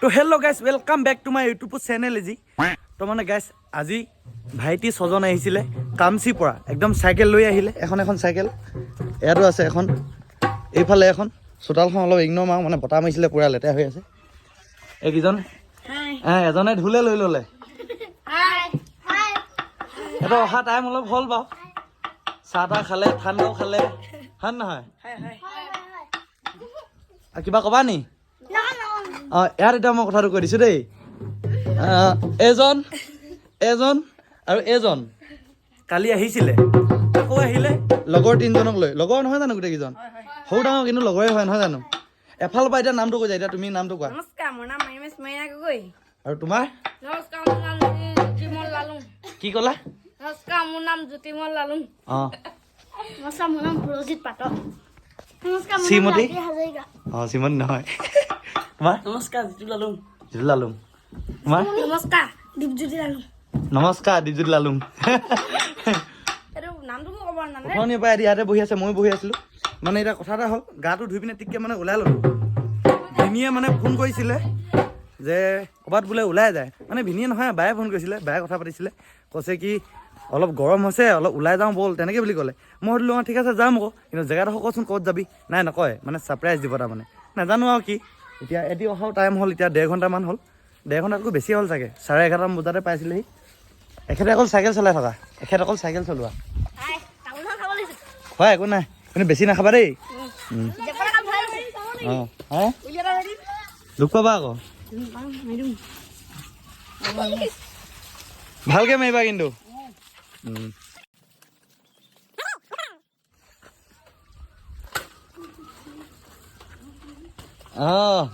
তো hello' guys welcome back to my YouTube channel AG তো মানে গাইজ আজি ভাইটি ছজন আহিছিলে কামচিৰ পৰা একদম চাইকেল লৈ আহিলে এখন এখন চাইকেল ইয়াতো আছে এখন এইফালে এখন চোতালখন অলপ ইগন'ৰ মাৰো মানে বতাহ মাৰিছিলে পূৰা লেতেৰা হৈ আছে। এইকেইজন? এজনে ধুলে লৈ ল'লে। সিহঁতৰ অহা টাইম অলপ হ'ল বাৰু। চাহ তাহ খালে ঠাণ্ডাও খালে হয় নহয়? আৰু কিবা ক'বা নি? অঁ ইয়াত এতিয়া মই কথাটো কৈ দিছোঁ দেই। এজন এজন আৰু এজন। কালি আহিছিলে। আকৌ আহিলে? লগৰ তিনিজনক লৈ। লগৰ নহয় জানো গোটেইকেইজন? সৰু ডাঙৰ কিন্তু লগৰে হয় নহয় জানো? এফালৰ পৰা এতিয়া নামটো কৈ যা এতিয়া তুমি নামটো কোৱা। আৰু তোমাৰ? কি ক'লা? নমস্কাৰ মোৰ নাম জ্যোতিমল লালুং। অঁ। নমস্কাৰ মোৰ নাম সুৰজিত পাঠক নমস্কাৰ শ্ৰীমতী অঁ শ্ৰীমতী নহয় তোমাৰ নমস্কাৰ জ্যোতি লালুং জিতু লালুং। তোমাৰ নমস্কাৰ দীপজ্যোতি লালুং। নমস্কাৰ দিজুত লালুং। অথনিৰ পৰা ইয়াতে বহি আছে ময়ো বহি আছিলোঁ। মানে এতিয়া কথা এটা হ'ল গাটো ধুই পিনে টিককৈ মানে ওলাই ল'লোঁ ভিনিয়ে মানে ফোন কৰিছিলে যে ক'ৰবাত বোলে ওলাই যায়। মানে ভিনিয়ে নহয় বায়ে ফোন কৰিছিলে বায়ে কথা পাতিছিলে। কৈছে কি অলপ গৰম হৈছে অলপ ওলাই যাওঁ ব'ল তেনেকৈ বুলি ক'লে। মই সুধিলোঁ অঁ ঠিক আছে যাম আকৌ। কিন্তু জেগাডোখৰ কচোন ক'ত যাবি? নাই নকয় মানে ছাৰপ্ৰাইজ দিব তাৰমানে। নাজানো আৰু কি। এতিয়া এটি অহাও টাইম হ'ল এতিয়া ডেৰ ঘণ্টামান হ'ল। ডেৰ ঘণ্টাতকৈ বেছি হ'ল চাগে চাৰে এঘাৰটামান বজাতে পাইছিলেহি এখেতে অকল চাইকেল চলাই থকা এখেত অকল চাইকেল চলোৱা। হয় একো নাই কিন্তু বেছি নাখাবা দেই। অঁ দুখ পাবা আকৌ। ভালকে মাৰিবা কিন্তু।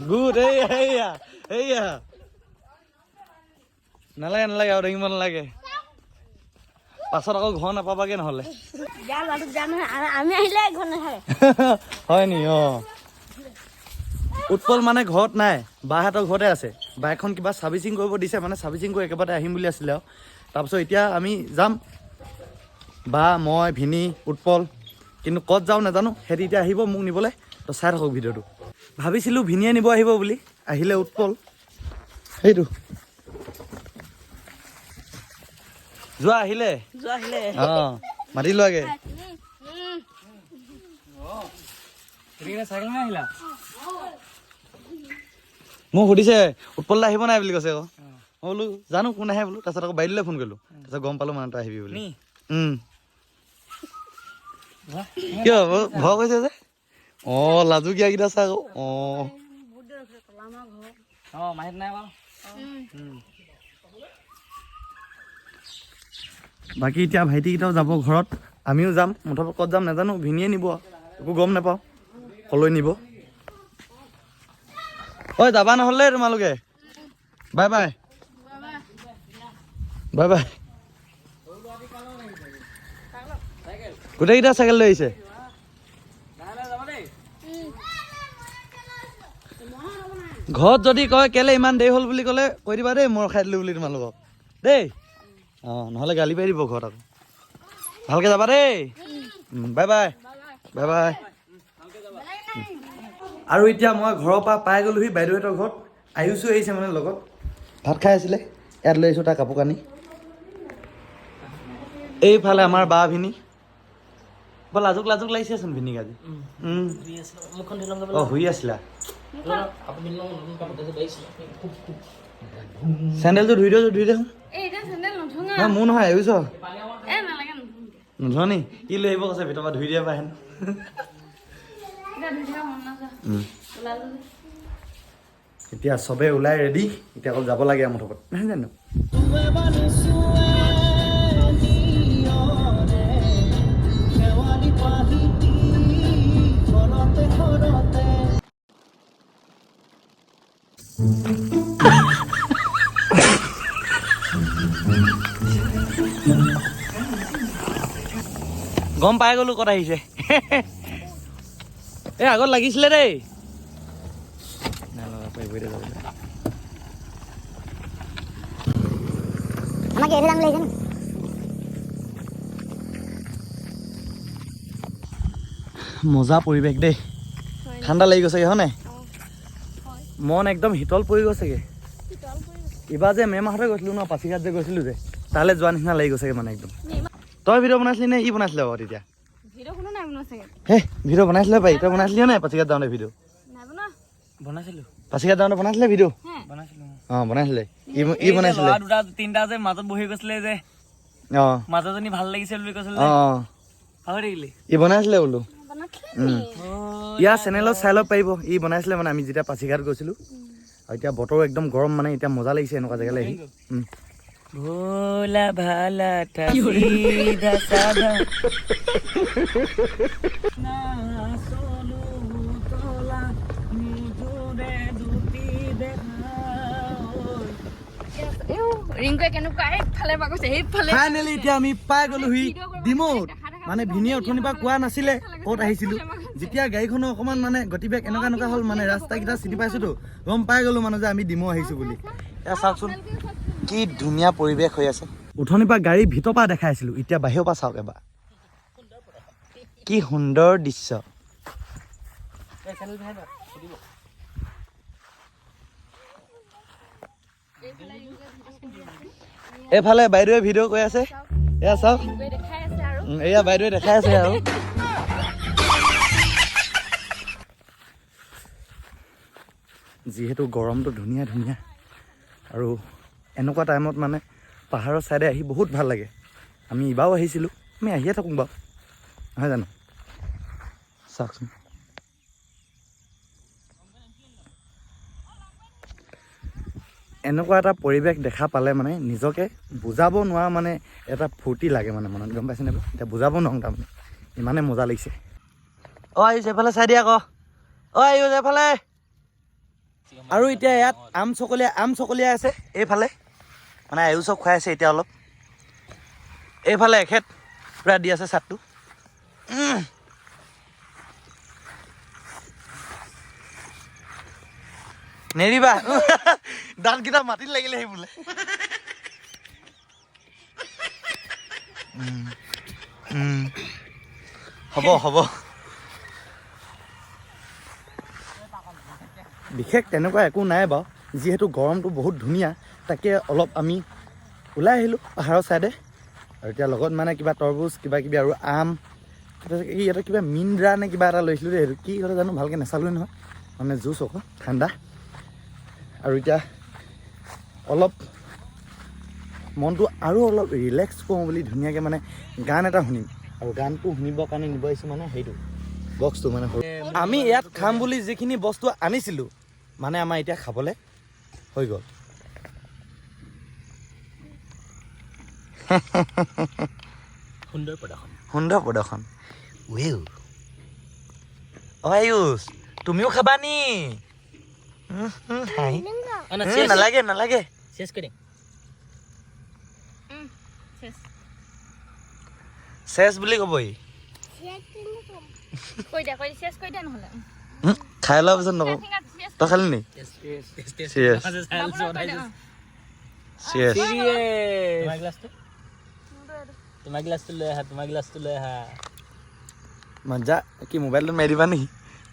গুড এইয়া এইয়া এইয়া নালাগে নালাগে আৰু দাঙিব নালাগে পাছত আকৌ ঘৰ নাপাবাগে নহ'লে হয় নি অঁ উৎপল মানে ঘৰত নাই বাহঁতৰ ঘৰতে আছে বাইকখন কিবা ছাৰ্ভিচিং কৰিব দিছে মানে ছাৰ্ভিচিং কৰি একেবাৰে আহিম বুলি আছিলে আৰু তাৰপিছত এতিয়া আমি যাম বা মই ভিনি উৎপল। কিন্তু ক'ত যাওঁ নাজানো সিহঁতি এতিয়া আহিব মোক নিবলৈ। তো চাই থাকক ভিডিঅ'টো। ভাবিছিলোঁ ভিনিয়ে নিব আহিব বুলি। আহিলে উৎপল। সেইটো। যোৱা আহিলে? অঁ মাতি লোৱাগে। মোক সুধিছে উৎপল আহিব নাই বুলি কৈছে আকৌ। মই বোলো জানো কোন আহে বোলো। তাৰপিছত আকৌ বাইদেউলৈ ফোন কৰিলোঁ। তাৰপিছত গম পালোঁ মানে তই আহিবি বুলি। কিয় ভয় কৈছে যে? অঁ লাজুকীয়াকেইটা চা আকৌ। অঁ। বাকী এতিয়া ভাইটিকেইটাও যাব ঘৰত। আমিও যাম। মুঠতে ক'ত যাম নাজানো। ভিনিয়ে নিব আৰু। একো গম নাপাওঁ। কলৈ নিব? ঐ যাবা নহ'লে তোমালোকে। Bye bye. Bye bye. গোটেইকেইটা চাইকেল লৈ আহিছে। ঘৰত যদি কয় কেলে ইমান দেৰি হ'ল বুলি ক'লে? কৈ দিবা দেই মোৰ খাই দিলোঁ বুলি তোমালোকক। দেই। অঁ নহ'লে গালি পাৰি দিব ঘৰত আকৌ। ভালকৈ যাবা দেই। Bye bye. Bye bye. আৰু এতিয়া মই ঘৰৰ পৰা পাই গ'লোহি বাইদেউহঁতৰ ঘৰত। আয়ুষো আহিছে মানে লগত। ভাত খাই আছিলে ইয়াত লৈ আহিছোঁ তাৰ কাপোৰ কানি। এইফালে আমাৰ বা ভিনি। বা লাজুক লাজুক লাগিছে চোন ভিনি গাজি অ শুই আছিলা। চেণ্ডেলটো ধুই দিওঁ ধুই দেখোন। মোৰ নহয় বুজিছ? নোধোৱা নি? কি লৈ আহিব কৈছে ভিতৰৰ পৰা ধুই দিয়া পাহেন এতিয়া চবে ওলাই ৰেডি এতিয়া অকল যাব লাগে মুঠকত নহয় জানো? গম পাই গ'লো ক'ত আহিছে? এই আগত লাগিছিলে দেই মজা পৰিৱেশ দেই। ঠাণ্ডা লাগি গৈছে হয়। মন একদম শীতল পৰি গৈছেগে। এইবাৰ যে মে' মাহতে গৈছিলোঁ ন পাছিঘাট যে গৈছিলোঁ যে তালৈ যোৱা নিচিনা লাগি গৈছেগে মানে একদম। তই ভিডিঅ' বনাইছিলি নে ই বনাইছিলে বাৰু তেতিয়া? হে ভিডিঅ' বনাইছিলে পাৰি তই বনাইছিলি নাই পাছিঘাট যাওঁতে ভিডিঅ' বনাইছিলো। যাওঁতে বনাইছিলে ভিডিঅ' বনাইছিলো। অঁ বনাইছিলে। ই বনাইছিলে। দুটা তিনিটা যে মাজত বহি গৈছিলে যে। অঁ। মাজৰজনী ভাল লাগিছে বুলি কৈছিলে অঁ। পাহৰি থাকিলি ই বনাইছিলে বোলো। ইয়াৰ চেনেলত চাই ল'ব পাৰিব। ই বনাইছিলে মানে আমি যেতিয়া পাছিঘাট গৈছিলোঁ আৰু এতিয়া বতৰ একদম গৰম মানে এতিয়া মজা লাগিছে এনেকুৱা জেগালৈ আহি। ভোলা ভালা থা সিধা সাধা না চলো তলা নিজৰে দুটি। ৰিংকুৱে কেনেকুৱা এইফালে পৰা গৈছে সেইফালে ফাইনেলি এতিয়া আমি পাই গ'লোহি ডিমৌত মানে ভিনিয়ে অথনিৰ পৰা কোৱা নাছিলে ক'ত আহিছিলোঁ যেতিয়া গাড়ীখনৰ অকণমান মানে গতিবেগ এনেকুৱা এনেকুৱা হ'ল মানে ৰাস্তাকেইটা চিনি পাইছোঁতো গম পাই গ'লোঁ মানে যে আমি ডিমৌ আহিছোঁ বুলি এয়া চাওকচোন কি ধুনীয়া পৰিৱেশ হৈ আছে। উঠনিৰ পৰা গাড়ী ভিতৰৰ পৰা দেখাই আছিলোঁ এতিয়া বাহিৰৰ পৰা চাওক এবাৰ। কি সুন্দৰ দৃশ্য। এইফালে বাইদেৱে ভিডিঅ' কৈ আছে। এয়া চাওক। এয়া বাইদেৱে দেখাই আছে আৰু। যিহেতু গৰমটো ধুনীয়া ধুনীয়া আৰু এনেকুৱা টাইমত মানে পাহাৰৰ ছাইডে আহি বহুত ভাল লাগে। আমি ইবাৰো আহিছিলোঁ আমি আহিয়ে থাকোঁ বাৰু। নহয় জানো? চাওকচোন। এনেকুৱা এটা পৰিৱেশ দেখা পালে মানে নিজকে বুজাব নোৱাৰা মানে এটা ফূৰ্তি লাগে মানে মনত গম পাইছেনে বাৰু? এতিয়া বুজাব নোৱাৰোঁ তাৰমানে। ইমানে মজা লাগিছে। অঁ আহিছ এইফালে চাই দিয়া আকৌ। অঁ আহিছ এইফালে। আৰু এতিয়া ইয়াত আম চকলীয়া আম চকলীয়া আছে এইফালে। মানে আয়ুষক খুৱাই আছে এতিয়া অলপ। এইফালে এখেত পূৰা দি আছে চাটটো। নেৰিবা। দাঁতকেইটা মাটিত লাগিলে সেই বোলে। হ'ব হ'ব। বিশেষ তেনেকুৱা একো নাই বাৰু। যিহেতু গৰমটো বহুত ধুনীয়া তাকে অলপ আমি ওলাই আহিলোঁ পাহাৰৰ ছাইডে। আৰু এতিয়া লগত মানে কিবা তৰবুজ কিবা কিবি আৰু আম ইয়াতে কিবা মিনদ্ৰা নে কিবা এটা লৈছিলোঁ দেই। সেইটো কি কথা জানো ভালকৈ নাচালোৱে নহয়। মানে জুচ আকৌ ঠাণ্ডা। আৰু এতিয়া অলপ মনটো আৰু অলপ ৰিলেক্স কৰোঁ বুলি ধুনীয়াকৈ মানে গান এটা শুনিম। আৰু গানটো শুনিবৰ কাৰণে নিব আহিছোঁ মানে সেইটো বক্সটো মানে আমি ইয়াত খাম বুলি যিখিনি বস্তু আনিছিলোঁ মানে আমাৰ এতিয়া খাবলৈ হৈ গ'ল। সুন্দৰ প্ৰদৰ্শন। তুমিও খাবা নি? নালাগে নালাগে। চেছ বুলি ক'ব ই খাই লোৱাৰ পিছত নকওঁ। তই খালি নি? চিৰিয়াছ চিৰিয়াছ তোমার গ্লাস তুলে হ্যাঁ তোমার গ্লাস তুলে হ্যাঁ মজা কি মোবাইল মেরিবা নি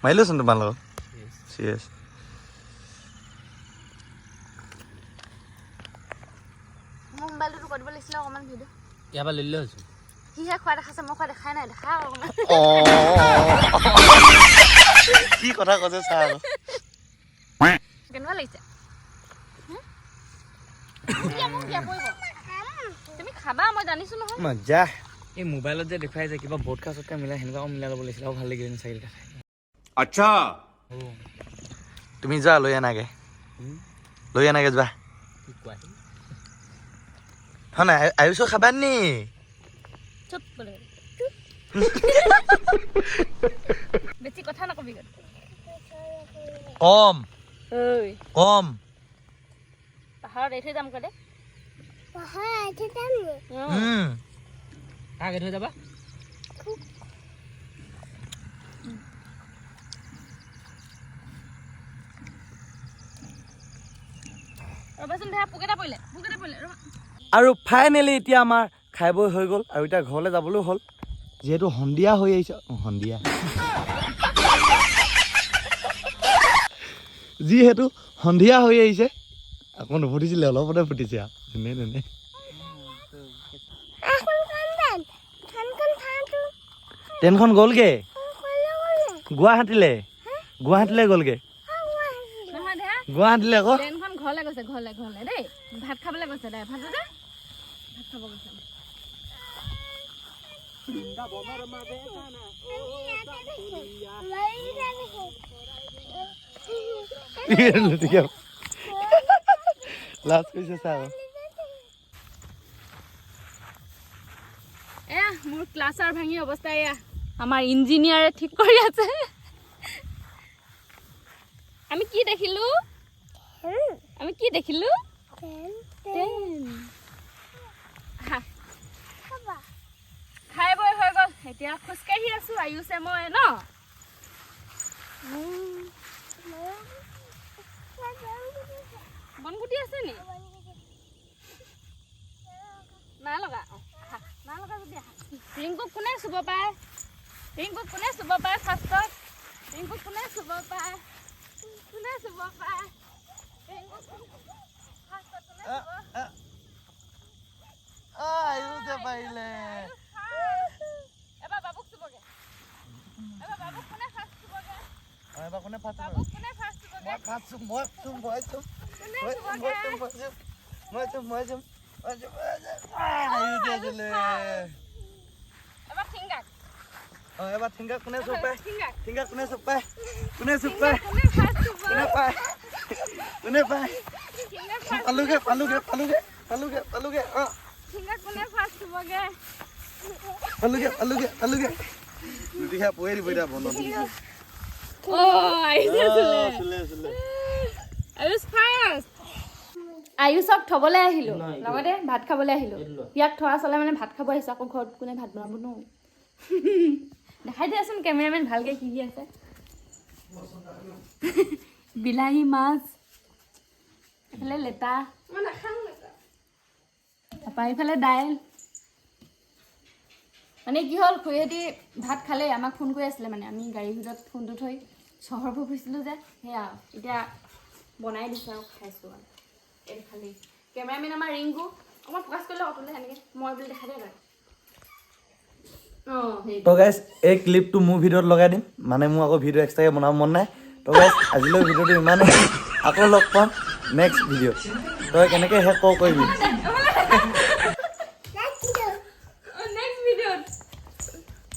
মাইলোছেন তোমাৰ লগত। অকমান ইয়াৰ পৰা লৈ লৈ হৈছোঁ সিহে খোৱা দেখাছে মই খোৱা দেখাই নাই দেখা মানে। কি কথা কৈছে চা আৰু কেনেকুৱা লাগিছে? খাবা মই জানিছো নহয়। মজা। এই মোবাইলত যে দেখুৱাই যে কিবা বটকা চটকা মিলাই সেনেকুৱাও মিলাই ল'ব লাগিছিলে আৰু ভালো লাগিলে চাইকেল আচ্ছা। তুমি যোৱা লৈ আনাগে। লৈ আনাগে যোৱা। হয় নাই? আয়ুষ খাবা নি? বেছি কথা নকবি কম। কম। পাহাৰত এৰি থৈ যাম ক'লে। থৈ যাবা? আৰু ফাইনেলি এতিয়া আমাৰ খাই বৈ হৈ গ'ল আৰু এতিয়া ঘৰলৈ যাবলৈও হ'ল। যিহেতু সন্ধিয়া হৈ আহিছে অ, সন্ধিয়া। যিহেতু সন্ধিয়া হৈ আহিছে আকৌ নুফুটিছিলে অলপতে ফুটিছে আৰু। যেনে তেনে ট্ৰেইনখন গ'লগে? গুৱাহাটীলে? গুৱাহাটীলৈ গ'লগে? নহয় দেহা গুৱাহাটীলৈ আকৌ? ট্ৰেইনখন ঘৰলৈ গৈছে ঘৰলৈ ঘৰলৈ দেই। ভাত খাবলৈ গৈছে দে ভাত যে ভাত খাব গৈছে। লাজ কৰিছে চা ক্লাছৰ ভাঙি অৱস্থা এয়া। আমাৰ ইঞ্জিনিয়াৰে ঠিক কৰি আছে। আমি কি দেখিলো? আমি কি দেখিলো? খাই বৈ হৈ গ'ল। এতিয়া খোজকাঢ়ি আছো। আয়ুষে মই ন? বনগুটি আছে নি? নাই লগা। যদি ৰিংকুক কোনে চুব পাৰে? ৰিংকুক কোনে চুব পাৰে ফাৰ্ষ্টত? ৰিংকুক কোনে চুব পাৰে? কোনে চুব পাৰে? ৰিংকুক ফাৰ্ষ্টত কোনে চুব? পাৰিলে। এবাৰ বাবুক চুবগে। এবাৰ বাবুক কোনে ফাৰ্ষ্ট চুবগে? এবাৰ কোনে ফাৰ্ষ্ট বাবুক কোনে ফাৰ্ষ্ট চুবগে? মই ফাৰ্ষ্ট চুম মই চুম মই চুম। কোনে মই চুবগে? চুম মই চুম মই চুম মই চুম। মই চুম আইতে আছিলে এবাৰ ফিংগাক অ এবাৰ ঠিংগা কোনে চুপ পায় ফিংগাক ঠিংগা কোনে চুপ পায় কোনে চুপ পায় কোনে ফাৰ্ষ্ট চুব কোনে পায় কোনে পায় ফিংগাক ফাৰ্ষ্ট পালোগে পালোগে পালোগে পালোগে পালোগে অ ফিংগাক কোনে ফাৰ্ষ্ট চুবগে পালোগে পালোগে পালোগে দুদিঘা পৰি দিব এতিয়া বনত অ আহিছে চুলে চুলে চুলে আয়ুষ ফাৰ্ষ্ট আয়ুষক থবলৈ আহিলো। লগতে ভাত খাবলৈ আহিলো। ইয়াক থোৱা চলে মানে ভাত খাব আহিছো আকৌ ঘৰত কোনে ভাত বনাব ন? দেখাই দিয়াচোন কেমেৰামেন ভালকে কি কি আছে। বিলাহী মাছ এইফালে লেটা। তাৰপৰা এইফালে দাইল। মানে কি হ'ল খুৰীহঁতি ভাত খালেই আমাক ফোন কৰি আছিলে মানে আমি গাড়ীৰ ভিতৰত ফোনটো থৈ চহৰবোৰ ফুৰিছিলোঁ যে সেয়া। এতিয়া বনাই দিছোঁ আৰু খাইছোঁ আৰু। এইটো খালি। কেমেৰামেন আমাৰ ৰিংকু অকণমান ফ'কাছ কৰিলে অতলে সেনেকৈ মই বুলি দেখা দিয়ে তো গাইজ এই ক্লিপটো মোৰ ভিডিঅ'ত লগাই দিম। মানে মোৰ আকৌ ভিডিঅ' এক্সট্ৰাকৈ বনাব মন নাই। তো গাইজ আজিলৈ ভিডিঅ'টো ইমানেই। আকৌ লগ পাম নেক্সট ভিডিঅ' তই কেনেকৈ শেষ কৰ কৰিবি? অঁ